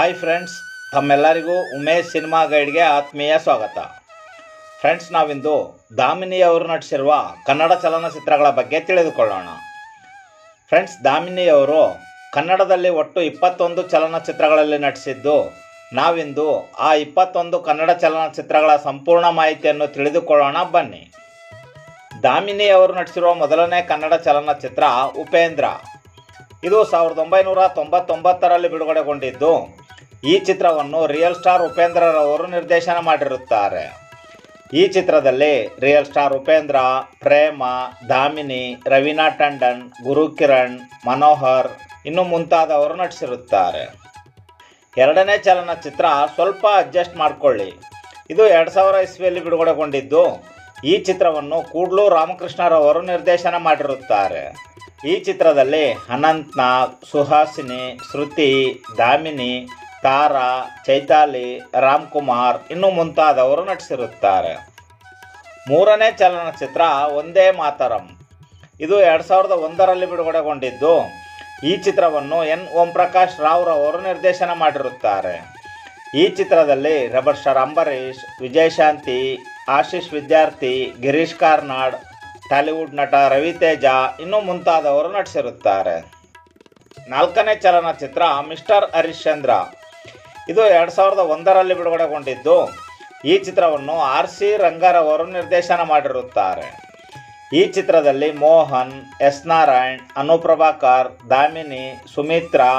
Hi friends ತಮ್ಮೆಲ್ಲರಿಗೂ Umesh cinema ಗೈಡ್ಗೆ ಆತ್ಮೀಯ ಸ್ವಾಗತ. ಫ್ರೆಂಡ್ಸ್ ನಾವಿಂದು ದಾಮಿನಿ ಅವರು ನಟಿಸಿರುವ ಕನ್ನಡ ಚಲನಚಿತ್ರಗಳ ಬಗ್ಗೆ ತಿಳಿದುಕೊಳ್ಳೋಣ. ಫ್ರೆಂಡ್ಸ್ ದಾಮಿನಿ ಅವರು ಕನ್ನಡದಲ್ಲಿ ಒಟ್ಟು ಇಪ್ಪತ್ತೊಂದು ಚಲನಚಿತ್ರಗಳಲ್ಲಿ ನಟಿಸಿದ್ದು, ನಾವಿಂದು ಆ ಇಪ್ಪತ್ತೊಂದು ಕನ್ನಡ ಚಲನಚಿತ್ರಗಳ ಸಂಪೂರ್ಣ ಮಾಹಿತಿಯನ್ನು ತಿಳಿದುಕೊಳ್ಳೋಣ, ಬನ್ನಿ. ದಾಮಿನಿ ಅವರು ನಟಿಸಿರುವ ಮೊದಲನೇ ಕನ್ನಡ ಚಲನಚಿತ್ರ ಉಪೇಂದ್ರ. ಇದು ಸಾವಿರದ ಒಂಬೈನೂರ ತೊಂಬತ್ತೊಂಬತ್ತರಲ್ಲಿ ಬಿಡುಗಡೆಗೊಂಡಿದ್ದು ಈ ಚಿತ್ರವನ್ನು ರಿಯಲ್ ಸ್ಟಾರ್ ಉಪೇಂದ್ರರವರು ನಿರ್ದೇಶನ ಮಾಡಿರುತ್ತಾರೆ. ಈ ಚಿತ್ರದಲ್ಲಿ ರಿಯಲ್ ಸ್ಟಾರ್ ಉಪೇಂದ್ರ, ಪ್ರೇಮ, ದಾಮಿನಿ, ರವೀನಾ ಟಂಡನ್, ಗುರುಕಿರಣ್, ಮನೋಹರ್ ಇನ್ನು ಮುಂತಾದವರು ನಟಿಸಿರುತ್ತಾರೆ. ಎರಡನೇ ಚಲನಚಿತ್ರ ಸ್ವಲ್ಪ ಅಡ್ಜಸ್ಟ್ ಮಾಡಿಕೊಳ್ಳಿ. ಇದು ಎರಡು ಸಾವಿರ ಇಸ್ವಿಯಲ್ಲಿ ಬಿಡುಗಡೆಗೊಂಡಿದ್ದು. ಈ ಚಿತ್ರವನ್ನು ಕೂಡ್ಲು ರಾಮಕೃಷ್ಣರವರು ನಿರ್ದೇಶನ ಮಾಡಿರುತ್ತಾರೆ. ಈ ಚಿತ್ರದಲ್ಲಿ ಅನಂತ್ನಾಗ್, ಸುಹಾಸಿನಿ, ಶ್ರುತಿ, ದಾಮಿನಿ ತಾರಾ, ಚೈತಾಲಿ, ರಾಮ್ಕುಮಾರ್ ಇನ್ನು ಮುಂತಾದವರು ನಟಿಸಿರುತ್ತಾರೆ. ಮೂರನೇ ಚಲನಚಿತ್ರ ಒಂದೇ ಮಾತರಂ. ಇದು ಎರಡು ಸಾವಿರದ ಒಂದರಲ್ಲಿ ಬಿಡುಗಡೆಗೊಂಡಿದ್ದು. ಈ ಚಿತ್ರವನ್ನು ಎನ್. ಓಂಪ್ರಕಾಶ್ ರಾವ್ರವರು ನಿರ್ದೇಶನ ಮಾಡಿರುತ್ತಾರೆ. ಈ ಚಿತ್ರದಲ್ಲಿ rebel star Ambareesh, Vijayashanti, Ashish Vidyarthi, Girish Karnad, Tollywood ನಟ ರವಿತೇಜ ಇನ್ನೂ ಮುಂತಾದವರು ನಟಿಸಿರುತ್ತಾರೆ. ನಾಲ್ಕನೇ ಚಲನಚಿತ್ರ ಮಿಸ್ಟರ್ ಹರಿಶ್ಚಂದ್ರ ಇದು ಎರಡು ಸಾವಿರದ ಒಂದರಲ್ಲಿ ಬಿಡುಗಡೆಗೊಂಡಿದ್ದು. ಈ ಚಿತ್ರವನ್ನು ಆರ್ ಸಿ ರಂಗಾರವರು ನಿರ್ದೇಶನ ಮಾಡಿರುತ್ತಾರೆ. ಈ ಚಿತ್ರದಲ್ಲಿ ಮೋಹನ್, ಎಸ್ ನಾರಾಯಣ್, ಅನುಪ್ರಭಾಕರ್, ದಾಮಿನಿ, ಸುಮಿತ್ರಾ,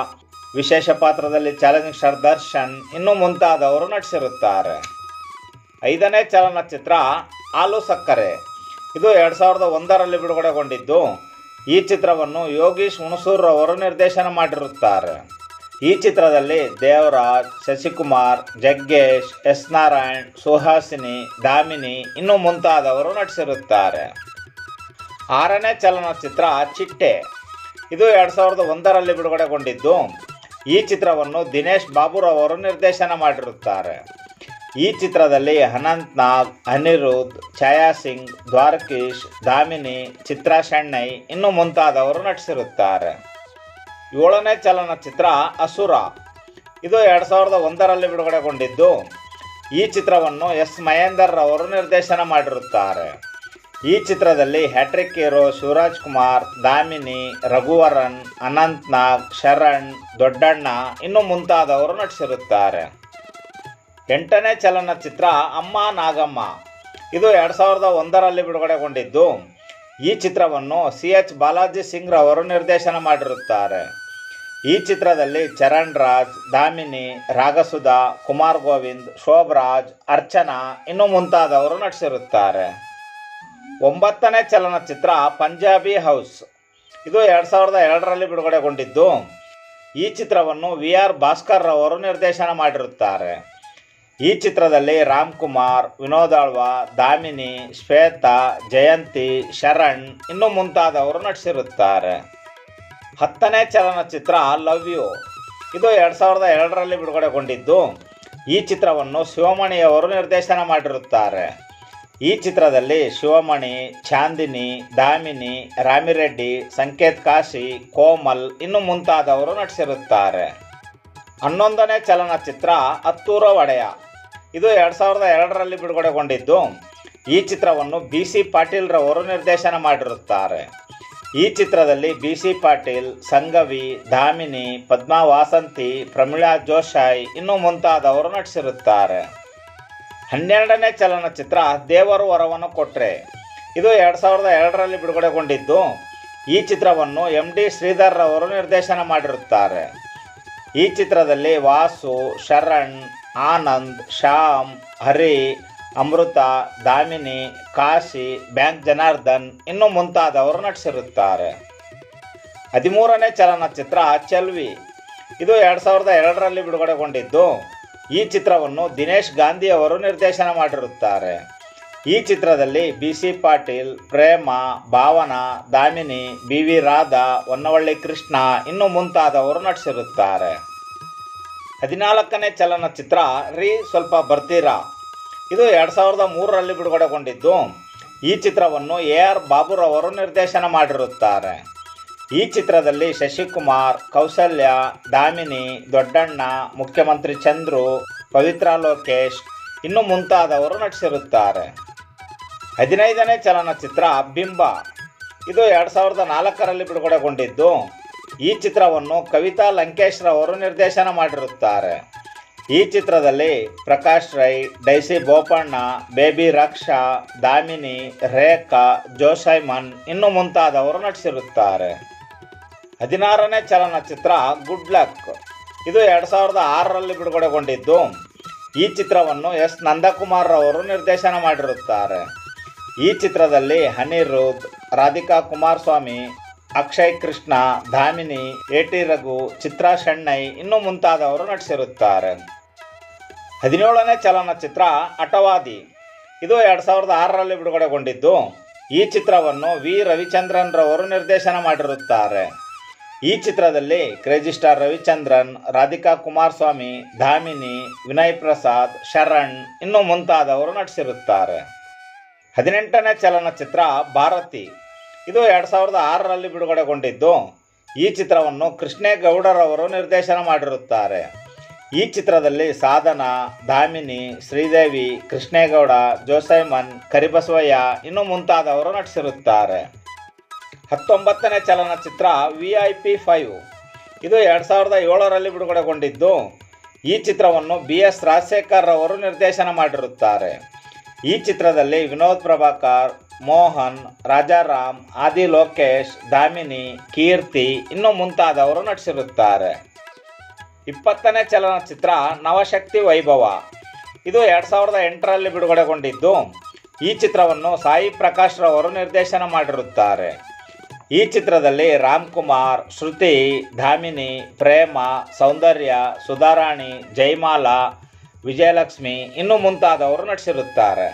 ವಿಶೇಷ ಪಾತ್ರದಲ್ಲಿ ಚಾಲೆಂಜಿಂಗ್ ಸ್ಟಾರ್ ದರ್ಶನ್, ಇನ್ನೂ ಮುಂತಾದವರು ನಟಿಸಿರುತ್ತಾರೆ. ಐದನೇ ಚಲನಚಿತ್ರ ಆಲು ಸಕ್ಕರೆ. ಇದು ಎರಡು ಸಾವಿರದ ಒಂದರಲ್ಲಿ ಬಿಡುಗಡೆಗೊಂಡಿದ್ದು. ಈ ಚಿತ್ರವನ್ನು ಯೋಗೀಶ್ ಹುಣಸೂರ್ ಅವರು ನಿರ್ದೇಶನ ಮಾಡಿರುತ್ತಾರೆ. ಈ ಚಿತ್ರದಲ್ಲಿ ದೇವರಾಜ್, ಶಶಿಕುಮಾರ್, ಜಗ್ಗೇಶ್, ಎಸ್ ನಾರಾಯಣ್, ಸುಹಾಸಿನಿ, ದಾಮಿನಿ ಇನ್ನು ಮುಂತಾದವರು ನಟಿಸಿರುತ್ತಾರೆ. ಆರನೇ ಚಲನಚಿತ್ರ ಚಿಟ್ಟೆ. ಇದು ಎರಡು ಸಾವಿರದ ಒಂದರಲ್ಲಿ ಬಿಡುಗಡೆಗೊಂಡಿದ್ದು. ಈ ಚಿತ್ರವನ್ನು ದಿನೇಶ್ ಬಾಬುರವರು ನಿರ್ದೇಶನ ಮಾಡಿರುತ್ತಾರೆ. ಈ ಚಿತ್ರದಲ್ಲಿ ಅನಂತ್ ನಾಗ್, ಅನಿರುದ್ಧ್, ಛಾಯಾ ಸಿಂಗ್, ದ್ವಾರಕೀಶ್, ದಾಮಿನಿ, ಚಿತ್ರಾ ಶೆಣ್ಣೈ ಇನ್ನು ಮುಂತಾದವರು ನಟಿಸಿರುತ್ತಾರೆ. ಏಳನೇ ಚಲನಚಿತ್ರ ಅಸುರ. ಇದು ಎರಡು ಸಾವಿರದ ಒಂದರಲ್ಲಿ ಬಿಡುಗಡೆಗೊಂಡಿದ್ದು. ಈ ಚಿತ್ರವನ್ನು ಎಸ್. ಮಹೇಂದರ್ ಅವರು ನಿರ್ದೇಶನ ಮಾಡಿರುತ್ತಾರೆ. ಈ ಚಿತ್ರದಲ್ಲಿ hat trick hero Shivaraj Kumar, Damini, Raghuvaran, Anant Nag, Sharan, Doddanna ಇನ್ನು ಮುಂತಾದವರು ನಟಿಸಿರುತ್ತಾರೆ. ಎಂಟನೇ ಚಲನಚಿತ್ರ ಅಮ್ಮ ನಾಗಮ್ಮ. ಇದು ಎರಡು ಸಾವಿರದ ಒಂದರಲ್ಲಿ ಬಿಡುಗಡೆಗೊಂಡಿದ್ದು. ಈ ಚಿತ್ರವನ್ನು ಸಿ ಎಚ್ ಬಾಲಾಜಿ ಸಿಂಗ್ ರವರು ನಿರ್ದೇಶನ ಮಾಡಿರುತ್ತಾರೆ. ಈ ಚಿತ್ರದಲ್ಲಿ ಚರಣ್ ರಾಜ್, ದಾಮಿನಿ, ರಾಗಸುಧಾ, ಕುಮಾರ್ ಗೋವಿಂದ್, ಶೋಭರಾಜ್, ಅರ್ಚನಾ ಇನ್ನು ಮುಂತಾದವರು ನಟಿಸಿರುತ್ತಾರೆ. ಒಂಬತ್ತನೇ ಚಲನಚಿತ್ರ ಪಂಜಾಬಿ ಹೌಸ್. ಇದು ಎರಡು ಸಾವಿರದ ಎರಡರಲ್ಲಿ ಬಿಡುಗಡೆಗೊಂಡಿದ್ದು. ಈ ಚಿತ್ರವನ್ನು ವಿ ಆರ್ ಭಾಸ್ಕರ್ ರವರು ನಿರ್ದೇಶನ ಮಾಡಿರುತ್ತಾರೆ. ಈ ಚಿತ್ರದಲ್ಲಿ ರಾಮ್ ಕುಮಾರ್, ವಿನೋದ್ ಆಳ್ವ, ದಾಮಿನಿ, ಶ್ವೇತಾ, ಜಯಂತಿ, ಶರಣ್ ಇನ್ನು ಮುಂತಾದವರು ನಟಿಸಿರುತ್ತಾರೆ. ಹತ್ತನೇ ಚಲನಚಿತ್ರ ಲವ್ ಯು ಇದು ಎರಡು ಸಾವಿರದ ಎರಡರಲ್ಲಿ ಬಿಡುಗಡೆಗೊಂಡಿದ್ದು. ಈ ಚಿತ್ರವನ್ನು ಶಿವಮಣಿಯವರು ನಿರ್ದೇಶನ ಮಾಡಿರುತ್ತಾರೆ. ಈ ಚಿತ್ರದಲ್ಲಿ ಶಿವಮಣಿ, ಚಾಂದಿನಿ, ದಾಮಿನಿ, ರಾಮಿರೆಡ್ಡಿ, ಸಂಕೇತ್ ಕಾಶಿ, ಕೋಮಲ್ ಇನ್ನು ಮುಂತಾದವರು ನಟಿಸಿರುತ್ತಾರೆ. ಹನ್ನೊಂದನೇ ಚಲನಚಿತ್ರ ಅತ್ತೂರ ಒಡೆಯ. ಇದು ಎರಡು ಸಾವಿರದ ಎರಡರಲ್ಲಿ ಬಿಡುಗಡೆಗೊಂಡಿದ್ದು. ಈ ಚಿತ್ರವನ್ನು ಬಿ ಸಿ ಪಾಟೀಲ್ರವರು ನಿರ್ದೇಶನ ಮಾಡಿರುತ್ತಾರೆ. ಈ ಚಿತ್ರದಲ್ಲಿ ಬಿ ಸಿ ಪಾಟೀಲ್, ಸಂಗವಿ, ದಾಮಿನಿ ಪದ್ಮಾ ವಾಸಂತಿ ಪ್ರಮೀಳಾ ಜೋಶಾಯ್ ಇನ್ನೂ ಮುಂತಾದವರು ನಟಿಸಿರುತ್ತಾರೆ. ಹನ್ನೆರಡನೇ ಚಲನಚಿತ್ರ ದೇವರು ವರವನ್ನು ಕೊಟ್ರೆ. ಇದು ಎರಡು ಸಾವಿರದ ಎರಡರಲ್ಲಿ ಬಿಡುಗಡೆಗೊಂಡಿದ್ದು. ಈ ಚಿತ್ರವನ್ನು ಎಂ ಡಿ ಶ್ರೀಧರ್ ರವರು ನಿರ್ದೇಶನ ಮಾಡಿರುತ್ತಾರೆ. ಈ ಚಿತ್ರದಲ್ಲಿ ವಾಸು, ಶರಣ್, ಆನಂದ್, ಶ್ಯಾಮ್, ಹರಿ ಅಮೃತ, ದಾಮಿನಿ, ಕಾಶಿ, ಬ್ಯಾಂಕ್ ಜನಾರ್ದನ್ ಇನ್ನು ಮುಂತಾದವರು ನಟಿಸಿರುತ್ತಾರೆ. ಹದಿಮೂರನೇ ಚಲನಚಿತ್ರ ಚೆಲ್ವಿ. ಇದು ಎರಡು ಸಾವಿರದ ಎರಡರಲ್ಲಿ ಬಿಡುಗಡೆಗೊಂಡಿದ್ದು. ಈ ಚಿತ್ರವನ್ನು ದಿನೇಶ್ ಗಾಂಧಿ ಅವರು ನಿರ್ದೇಶನ ಮಾಡಿರುತ್ತಾರೆ. ಈ ಚಿತ್ರದಲ್ಲಿ B C Patil, Prema, Bhavana, Damini, B V Radha, Honnavalli Krishna ಇನ್ನು ಮುಂತಾದವರು ನಟಿಸಿರುತ್ತಾರೆ. ಹದಿನಾಲ್ಕನೇ ಚಲನಚಿತ್ರ ರೀ ಸ್ವಲ್ಪ ಬರ್ತೀರಾ? ಇದು ಎರಡು ಸಾವಿರದ ಮೂರರಲ್ಲಿ ಬಿಡುಗಡೆಗೊಂಡಿದ್ದು. ಈ ಚಿತ್ರವನ್ನು ಎ ಆರ್ ಬಾಬುರವರು ನಿರ್ದೇಶನ ಮಾಡಿರುತ್ತಾರೆ. ಈ ಚಿತ್ರದಲ್ಲಿ ಶಶಿಕುಮಾರ್ ಕೌಸಲ್ಯ ದಾಮಿನಿ, ದೊಡ್ಡಣ್ಣ, ಮುಖ್ಯಮಂತ್ರಿ ಚಂದ್ರು, ಪವಿತ್ರ ಲೋಕೇಶ್ ಇನ್ನು ಮುಂತಾದವರು ನಟಿಸಿರುತ್ತಾರೆ. ಹದಿನೈದನೇ ಚಲನಚಿತ್ರ ಬಿಂಬ. ಇದು ಎರಡು ಸಾವಿರದ ನಾಲ್ಕರಲ್ಲಿ ಬಿಡುಗಡೆಗೊಂಡಿದ್ದು. ಈ ಚಿತ್ರವನ್ನು ಕವಿತಾ ಲಂಕೇಶ್ರವರು ನಿರ್ದೇಶನ ಮಾಡಿರುತ್ತಾರೆ. ಈ ಚಿತ್ರದಲ್ಲಿ Prakash Rai, Daisy Bopanna, Baby Raksha, Damini, Rekha Joe Simon ಇನ್ನು ಮುಂತಾದವರು ನಟಿಸಿರುತ್ತಾರೆ. ಹದಿನಾರನೇ ಚಲನಚಿತ್ರ ಗುಡ್ ಲಕ್ ಇದು ಎರಡು ಸಾವಿರದ ಆರರಲ್ಲಿ ಬಿಡುಗಡೆಗೊಂಡಿದ್ದು. ಈ ಚಿತ್ರವನ್ನು ಎಸ್. ನಂದಕುಮಾರ್ ರವರು ನಿರ್ದೇಶನ ಮಾಡಿರುತ್ತಾರೆ. ಈ ಚಿತ್ರದಲ್ಲಿ ಹನಿರುದ್ ರಾಧಿಕಾ ಕುಮಾರಸ್ವಾಮಿ, ಅಕ್ಷಯ್ ಕೃಷ್ಣ ಧಾಮಿನಿ ಎ ಟಿ ರಘು, ಚಿತ್ರಾ ಶೆಣ್ಣೈ ಇನ್ನೂ ಮುಂತಾದವರು ನಟಿಸಿರುತ್ತಾರೆ. ಹದಿನೇಳನೇ ಚಲನಚಿತ್ರ ಅಟವಾದಿ. ಇದು ಎರಡು ಸಾವಿರದ ಆರರಲ್ಲಿ ಬಿಡುಗಡೆಗೊಂಡಿದ್ದು. ಈ ಚಿತ್ರವನ್ನು ವಿ. ರವಿಚಂದ್ರನ್ ರವರು ನಿರ್ದೇಶನ ಮಾಡಿರುತ್ತಾರೆ. ಈ ಚಿತ್ರದಲ್ಲಿ ಕ್ರೇಜಿ ಸ್ಟಾರ್ ರವಿಚಂದ್ರನ್, ರಾಧಿಕಾ ಕುಮಾರಸ್ವಾಮಿ, ಧಾಮಿನಿ, ವಿನಯ್ ಪ್ರಸಾದ್, ಶರಣ್ ಇನ್ನು ಮುಂತಾದವರು ನಟಿಸಿರುತ್ತಾರೆ. ಹದಿನೆಂಟನೇ ಚಲನಚಿತ್ರ ಭಾರತಿ. ಇದು ಎರಡು ಸಾವಿರದ ಆರರಲ್ಲಿ ಬಿಡುಗಡೆಗೊಂಡಿದ್ದು. ಈ ಚಿತ್ರವನ್ನು ಕೃಷ್ಣೇಗೌಡರವರು ನಿರ್ದೇಶನ ಮಾಡಿರುತ್ತಾರೆ. ಈ ಚಿತ್ರದಲ್ಲಿ ಸಾಧನಾ, ದಾಮಿನಿ, ಶ್ರೀದೇವಿ, ಕೃಷ್ಣೇಗೌಡ, ಜೋಸೈಮನ್, ಕರಿಬಸವಯ್ಯ ಇನ್ನು ಮುಂತಾದವರು ನಟಿಸಿರುತ್ತಾರೆ. ಹತ್ತೊಂಬತ್ತನೇ ಚಲನಚಿತ್ರ ವಿ ಐ ಪಿ ಫೈವ್ ಇದು ಎರಡು ಸಾವಿರದ ಏಳರಲ್ಲಿ ಬಿಡುಗಡೆಗೊಂಡಿದ್ದು. ಈ ಚಿತ್ರವನ್ನು ಬಿ ಎಸ್ ರಾಜಶೇಖರ್ ರವರು ನಿರ್ದೇಶನ ಮಾಡಿರುತ್ತಾರೆ. ಈ ಚಿತ್ರದಲ್ಲಿ ವಿನೋದ್ ಪ್ರಭಾಕರ್, ಮೋಹನ್, ರಾಜಾರಾಮ್ ಆದಿ ಲೋಕೇಶ್ ದಾಮಿನಿ, ಕೀರ್ತಿ ಇನ್ನೂ ಮುಂತಾದವರು ನಟಿಸಿರುತ್ತಾರೆ. ಇಪ್ಪತ್ತನೇ ಚಲನಚಿತ್ರ ನವಶಕ್ತಿ ವೈಭವ. ಇದು ಎರಡು ಸಾವಿರದ ಎಂಟರಲ್ಲಿ ಬಿಡುಗಡೆಗೊಂಡಿದ್ದು, ಈ ಚಿತ್ರವನ್ನು ಸಾಯಿ ಪ್ರಕಾಶ್ ರವರು ನಿರ್ದೇಶನ ಮಾಡಿರುತ್ತಾರೆ. ಈ ಚಿತ್ರದಲ್ಲಿ ರಾಮ್ ಕುಮಾರ್, ಶ್ರುತಿ, ಧಾಮಿನಿ, ಪ್ರೇಮ, ಸೌಂದರ್ಯ, ಸುಧಾರಾಣಿ ಜೈಮಾಲಾ ವಿಜಯಲಕ್ಷ್ಮಿ ಇನ್ನು ಮುಂತಾದವರು ನಟಿಸಿರುತ್ತಾರೆ.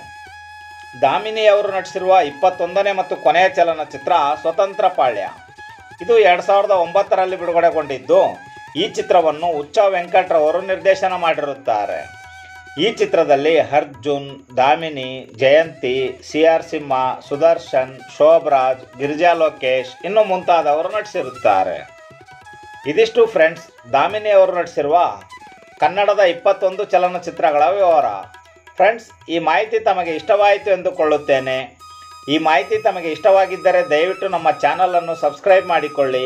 ದಾಮಿನಿಯವರು ನಟಿಸಿರುವ ಇಪ್ಪತ್ತೊಂದನೇ ಮತ್ತು ಕೊನೆಯ ಚಲನಚಿತ್ರ ಸ್ವತಂತ್ರ ಪಾಳ್ಯ. ಇದು ಎರಡು ಸಾವಿರದ ಒಂಬತ್ತರಲ್ಲಿ ಬಿಡುಗಡೆಗೊಂಡಿದ್ದು ಈ ಚಿತ್ರವನ್ನು ಉಚ್ಚ ವೆಂಕಟ್ರವರು ನಿರ್ದೇಶನ ಮಾಡಿರುತ್ತಾರೆ. ಈ ಚಿತ್ರದಲ್ಲಿ ಅರ್ಜುನ್, ದಾಮಿನಿ, ಜಯಂತಿ ಸಿ ಆರ್ ಸಿಂಹ, ಸುದರ್ಶನ್, ಶೋಭರಾಜ್, ಗಿರಿಜಾ ಲೋಕೇಶ್ ಇನ್ನು ಮುಂತಾದವರು ನಟಿಸಿರುತ್ತಾರೆ. ಇದಿಷ್ಟು ಫ್ರೆಂಡ್ಸ್, ದಾಮಿನಿ ಅವರು ನಟಿಸಿರುವ ಕನ್ನಡದ ಇಪ್ಪತ್ತೊಂದು ಚಲನಚಿತ್ರಗಳ ವಿವರ. ಫ್ರೆಂಡ್ಸ್, ಈ ಮಾಹಿತಿ ತಮಗೆ ಇಷ್ಟವಾಯಿತು ಎಂದುಕೊಳ್ಳುತ್ತೇನೆ. ಈ ಮಾಹಿತಿ ತಮಗೆ ಇಷ್ಟವಾಗಿದ್ದರೆ ದಯವಿಟ್ಟು ನಮ್ಮ ಚಾನಲನ್ನು ಸಬ್ಸ್ಕ್ರೈಬ್ ಮಾಡಿಕೊಳ್ಳಿ.